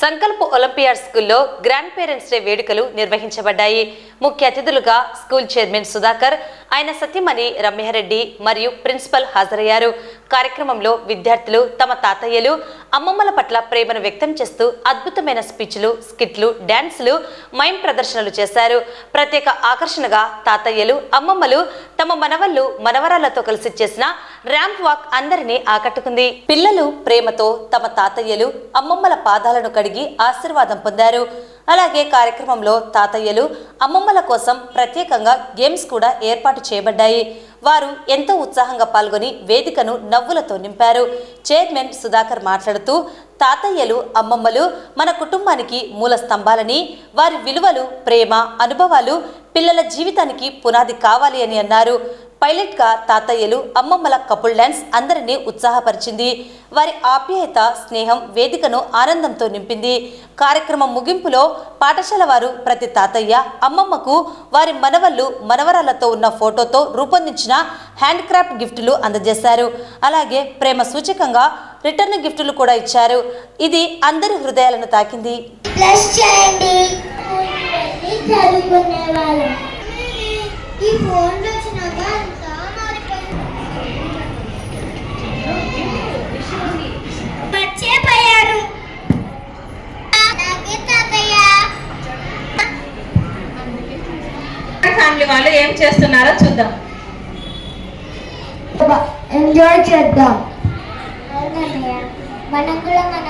Sankalp olympiad స్కూల్లో grand parents day వేడుకలు నిర్వహించబడ్డాయి. ముఖ్య అతిథులుగా స్కూల్ చైర్మన్ సుధాకర్ ఆయన సత్యమణి రమ్యారెడ్డి మరియు ప్రిన్సిపల్ హాజరయ్యారు. కార్యక్రమంలో విద్యార్థులు తమ తాతయ్యలు అమ్మమ్మల పట్ల ప్రేమను వ్యక్తం చేస్తూ అద్భుతమైన స్పీచ్లు స్కిట్లు డ్యాన్సులు మైం ప్రదర్శనలు చేశారు. ప్రత్యేక ఆకర్షణగా తాతయ్యలు అమ్మమ్మలు తమ మనవళ్ళు మనవరాలతో కలిసి చేసిన ర్యాంప్ వాక్ అందరినీ ఆకట్టుకుంది. పిల్లలు ప్రేమతో తమ తాతయ్యలు అమ్మమ్మల పాదాలను కడిగి ఆశీర్వాదం పొందారు. అలాగే కార్యక్రమంలో తాతయ్యలు అమ్మమ్మల కోసం ప్రత్యేకంగా గేమ్స్ కూడా ఏర్పాటు చేయబడ్డాయి. వారు ఎంతో ఉత్సాహంగా పాల్గొని వేదికను నవ్వులతో నింపారు. చైర్మన్ సుధాకర్ మాట్లాడుతూ తాతయ్యలు అమ్మమ్మలు మన కుటుంబానికి మూల స్తంభాలని వారి విలువలు ప్రేమ అనుభవాలు పిల్లల జీవితానికి పునాది కావాలి అని అన్నారు. పైలట్గా తాతయ్యలు అమ్మమ్మల కపుల్ డ్యాన్స్ అందరినీ ఉత్సాహపరిచింది. వారి ఆప్యాయత స్నేహం వేదికను ఆనందంతో నింపింది. కార్యక్రమం ముగింపులో పాఠశాల వారు ప్రతి తాతయ్య అమ్మమ్మకు వారి మనవళ్ళు మనవరాలతో ఉన్న ఫోటోతో రూపొందించిన హ్యాండ్ క్రాఫ్ట్ గిఫ్టులు అందజేశారు. అలాగే ప్రేమ సూచకంగా రిటర్న్ గిఫ్టులు కూడా ఇచ్చారు. ఇది అందరి హృదయాలను తాకింది. ఫ్యామిలీ వాళ్ళు ఏం చేస్తున్నారో చూద్దాం. ఎంజాయ్ చేద్దాం. మనం కూడా మన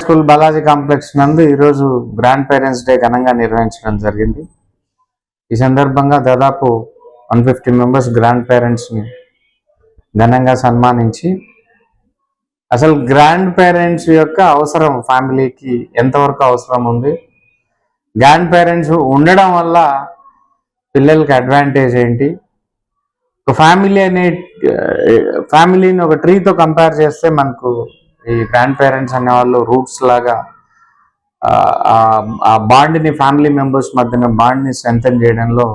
స్కూల్ బాలాజీ కాంప్లెక్స్ నందు ఈరోజు గ్రాండ్ పేరెంట్స్ డే ఘనంగా నిర్వహించడం జరిగింది. ఈ సందర్భంగా దాదాపు వన్ ఫిఫ్టీ మెంబర్స్ గ్రాండ్ పేరెంట్స్ని ఘనంగా సన్మానించి అసలు గ్రాండ్ పేరెంట్స్ యొక్క అవసరం ఫ్యామిలీకి ఎంతవరకు అవసరం ఉంది? గ్రాండ్ పేరెంట్స్ ఉండడం వల్ల పిల్లలకి అడ్వాంటేజ్ ఏంటి? ఒక ఫ్యామిలీ అనే ఫ్యామిలీని ఒక ట్రీతో కంపేర్ చేస్తే మనకు ఈ గ్రాండ్ పేరెంట్స్ అనేవాళ్ళు రూట్స్ లాగా ఆ- బాండ్ని ఫ్యామిలీ మెంబర్స్ మధ్యన బాండ్ని స్ట్రెంథన్ చేయడంలో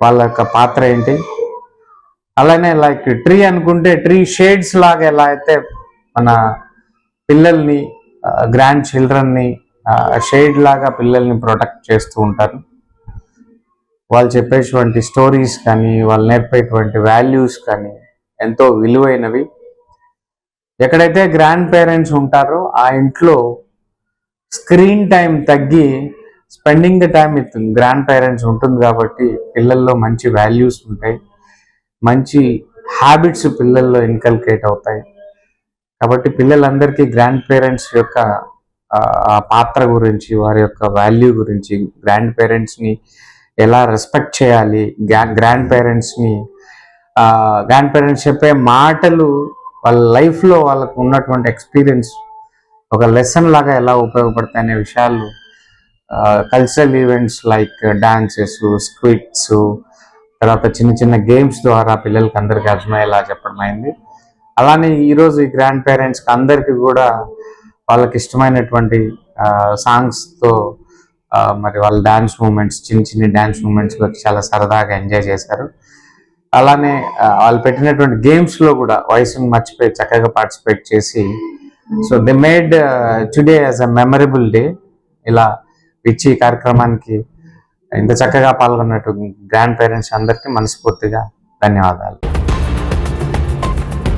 వాళ్ళ యొక్క పాత్ర ఏంటి? అలానే లైక్ ట్రీ అనుకుంటే ట్రీ షేడ్స్ లాగా ఎలా అయితే మన పిల్లల్ని గ్రాండ్ చిల్డ్రన్ని షేడ్ లాగా పిల్లల్ని ప్రొటెక్ట్ చేస్తూ ఉంటారు. వాళ్ళు చెప్పేటువంటి స్టోరీస్ కానీ వాళ్ళు నేర్పేటువంటి వాల్యూస్ కానీ ఎంతో విలువైనవి. ఎక్కడైతే గ్రాండ్ పేరెంట్స్ ఉంటారో ఆ ఇంట్లో స్క్రీన్ టైం తగ్గి spending the time with grand parents ఉంటుంది కాబట్టి పిల్లల్లో మంచి వాల్యూస్ ఉంటాయి. మంచి హ్యాబిట్స్ పిల్లల్లో ఇన్కల్కేట్ అవుతాయి. కాబట్టి పిల్లలందరికీ గ్రాండ్ పేరెంట్స్ యొక్క ఆ, పాత్ర గురించి వారి యొక్క వాల్యూ గురించి గ్రాండ్ పేరెంట్స్ని ఎలా రెస్పెక్ట్ చేయాలి గ్రాండ్ పేరెంట్స్ని గ్రాండ్ పేరెంట్స్ చెప్పే మాటలు వాళ్ళ లైఫ్లో వాళ్ళకు ఉన్నటువంటి ఎక్స్పీరియన్స్ ఒక లెసన్ లాగా ఎలా ఉపయోగపడతాయి అనే విషయాలు cultural events like dances skits తర్వాత చిన్న చిన్న గేమ్స్ ద్వారా పిల్లలకి అందరికీ అర్థమయ్యేలా చెప్పడం అయింది. అలానే ఈరోజు ఈ గ్రాండ్ పేరెంట్స్కి అందరికీ కూడా వాళ్ళకి ఇష్టమైనటువంటి సాంగ్స్తో మరి వాళ్ళ డాన్స్ మూమెంట్స్ చిన్న చిన్న డాన్స్ మూమెంట్స్లో చాలా సరదాగా ఎంజాయ్ చేశారు. అలానే వాళ్ళు పెట్టినటువంటి గేమ్స్లో కూడా వయసును మర్చిపోయి చక్కగా పార్టిసిపేట్ చేసి so they made today as a memorable day ఇలా ఇచ్చి కార్యక్రమానికి ఇంత చక్కగా పాల్గొన్నట్టు గ్రాండ్ పేరెంట్స్ అందరికీ మనస్ఫూర్తిగా ధన్యవాదాలు.